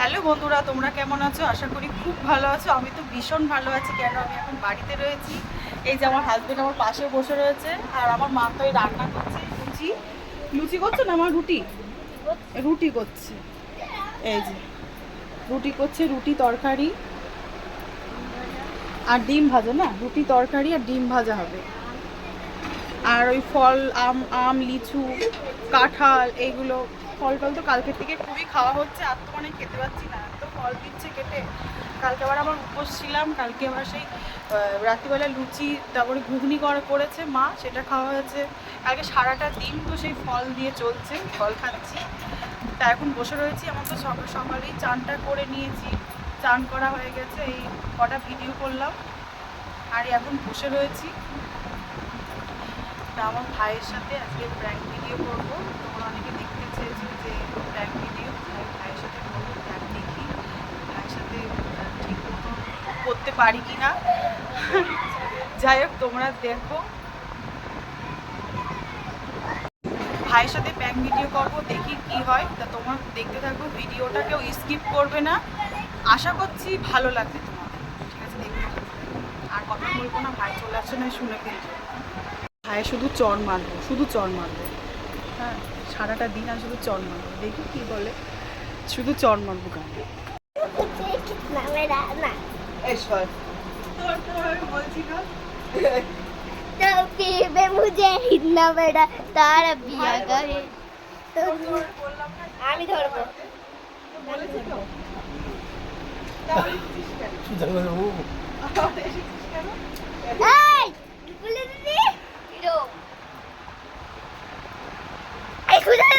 Hello বন্ধুরা, তোমরা কেমন আছো? আশা করি খুব ভালো আছো। আমি তো ভীষণ ভালো আছি, কেন আমি এখন বাড়িতে রয়েছি। এই যে আমার হাজবেন্ড আমার পাশে বসে রয়েছে, আর আমার মা তো এই রান্না করছে, লুচি। লুচি করছে না আমার রুটি? রুটি করছে। এই যে, রুটি করছে, রুটি তরকারি। আর ডিম ভাজা, না? রুটি তরকারি আর ডিম ভাজা হবে। আর ওই ফল, আম আম, লিচু, কাঁঠাল, এইগুলো ফল টল তো কালকের থেকে খুবই খাওয়া হচ্ছে, আর তো মানে খেতে পাচ্ছি না, এত ফল দিচ্ছে কেটে কালকে আবার আমার উপোস ছিলাম, কালকে আবার সেই রাত্রিবেলা লুচি, তারপরে ঘুগনি করা, করেছে মা, সেটা খাওয়া হয়েছে। কালকে সারাটা দিন তো সেই ফল দিয়ে চলছে, ফল খাচ্ছি। তা এখন বসে রয়েছি, আমার তো সকাল সকালেই চানটা করে নিয়েছি। চান করা হয়ে গেছে, এই কটা ভিডিও করলাম। আর এখন বসে রয়েছি। তা আমার ভাইয়ের সাথে আজকে প্র্যাঙ্ক ভিডিও করব। তোমরা অনেকে দেখতে চেয়েছো যে প্র্যাঙ্ক ভিডিও ভাইয়ের সাথে করব প্র্যাঙ্ক দেখি। ভাইয়ের সাথে ঠিক মতো করতে পারি কি না? যাই হোক, তোমরা দেখো। ভাইয়ের সাথে প্র্যাঙ্ক ভিডিও করব, দেখি কি হয়। তা তোমরা দেখতে থাকব ভিডিওটা কেউ স্কিপ করবে না। আশা করছি ভালো লাগবে তোমাদের। ঠিক আছে, দেখতে আর কথা বলব না, ভাই চলে আসছে, না শুনে কিন্তু পায়ে শুধু চর মারবো শুধু চর মারবো। হ্যাঁ সারাটা দিন আর শুধু চর মারবো। দেখি কী বলে শুধু চর মারবো গান। আমি ধরবো। বলেছি তো। এই